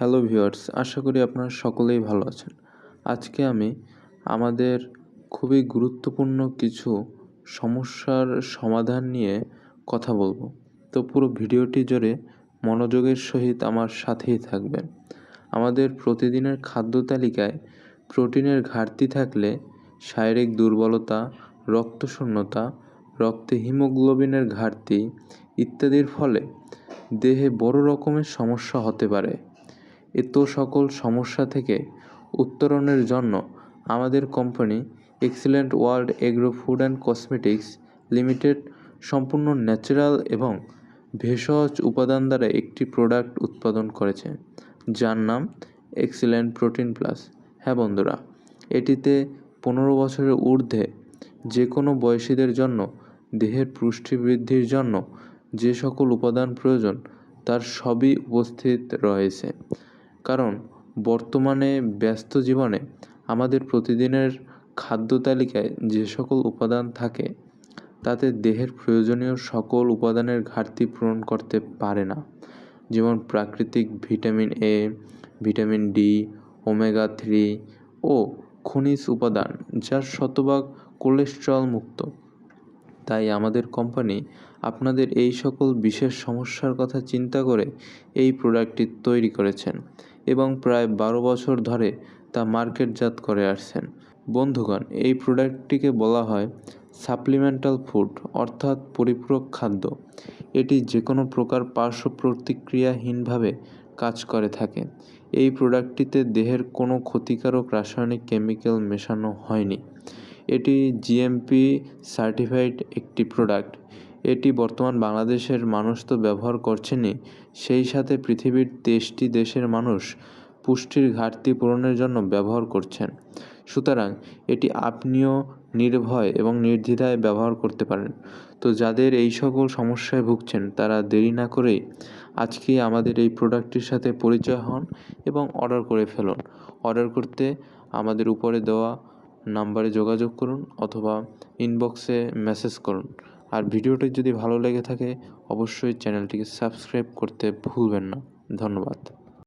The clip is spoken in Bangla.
হ্যালো ভিউয়ার্স আশা করি আপনারা সকলেই ভালো আছেন। আজকে আমি আমাদের খুবই গুরুত্বপূর্ণ কিছু সমস্যার সমাধান নিয়ে কথা বলব। তো পুরো ভিডিওটি জুড়ে মনোযোগের সহিত আমার সাথেই থাকবেন। আমাদের প্রতিদিনের খাদ্য তালিকায় প্রোটিনের ঘাটতি থাকলে শারীরিক দুর্বলতা, রক্তশূন্যতা, রক্তে হিমোগ্লোবিনের ঘাটতি ইত্যাদির ফলে দেহে বড় রকমের সমস্যা হতে পারে। এত সকল সমস্যা থেকে উত্তরণের জন্য আমাদের company excellent world agro food and cosmetics limited সম্পূর্ণ ন্যাচারাল এবং ভেষজ উপাদান দ্বারা একটি প্রোডাক্ট উৎপাদন করেছে, যার নাম এক্সিলেন্ট প্রোটিন প্লাস। হ্যাঁ বন্ধুরা, এটিতে পনেরো বছরের ঊর্ধ্বে যে কোনো বয়সীদের জন্য, দেহের পুষ্টি বৃদ্ধির জন্য যে সকল উপাদান প্রয়োজন, তার সবই উপস্থিত রয়েছে। কারণ বর্তমানে ব্যস্ত জীবনে আমাদের প্রতিদিনের খাদ্য তালিকায় যে সকল উপাদান থাকে, তাতে দেহের প্রয়োজনীয় সকল উপাদানের ঘাটতি পূরণ করতে পারে না। যেমন প্রাকৃতিক vitamin A vitamin D omega three ও খনিজ উপাদান, যার শতভাগ কোলেস্ট্রল মুক্ত। তাই আমাদের কোম্পানি আপনাদের এই সকল বিশেষ সমস্যার কথা চিন্তা করে এই প্রোডাক্টটি তৈরি করেছেন। এবং প্রায় বারো বছর ধরে তা মার্কেটজাত করে আসছেন। বন্ধুগণ, এই প্রোডাক্টটিকে বলা হয় সাপ্লিমেন্টাল ফুড, অর্থাৎ পরিপূরক খাদ্য। এটি যে কোনো প্রকার পার্শ্ব প্রতিক্রিয়াহীনভাবে কাজ করে থাকে। এই প্রোডাক্টটিতে দেহের কোনো ক্ষতিকারক রাসায়নিক কেমিক্যাল মেশানো হয়নি। এটি জিএমপি সার্টিফাইড একটি প্রোডাক্ট। এটি বর্তমান বাংলাদেশের মানুষ তো ব্যবহার করছেনই। সেই সাথে পৃথিবীর তেইশটি দেশের মানুষ পুষ্টির ঘাটতি পূরণের জন্য ব্যবহার করছেন। সুতরাং এটি আপনিও নির্ভয় এবং নির্দ্বিধায় ব্যবহার করতে পারেন। তো যাদের এই সকল সমস্যায় ভুগছেন, তারা দেরি না করেই আজকেই আমাদের এই প্রোডাক্টটির সাথে পরিচয় হন এবং অর্ডার করে ফেলুন। অর্ডার করতে আমাদের উপরে দেওয়া নাম্বারে যোগাযোগ করুন অথবা ইনবক্সে মেসেজ করুন। আর ভিডিওটি যদি ভালো লেগে থাকে অবশ্যই চ্যানেলটিকে সাবস্ক্রাইব করতে ভুলবেন না। ধন্যবাদ।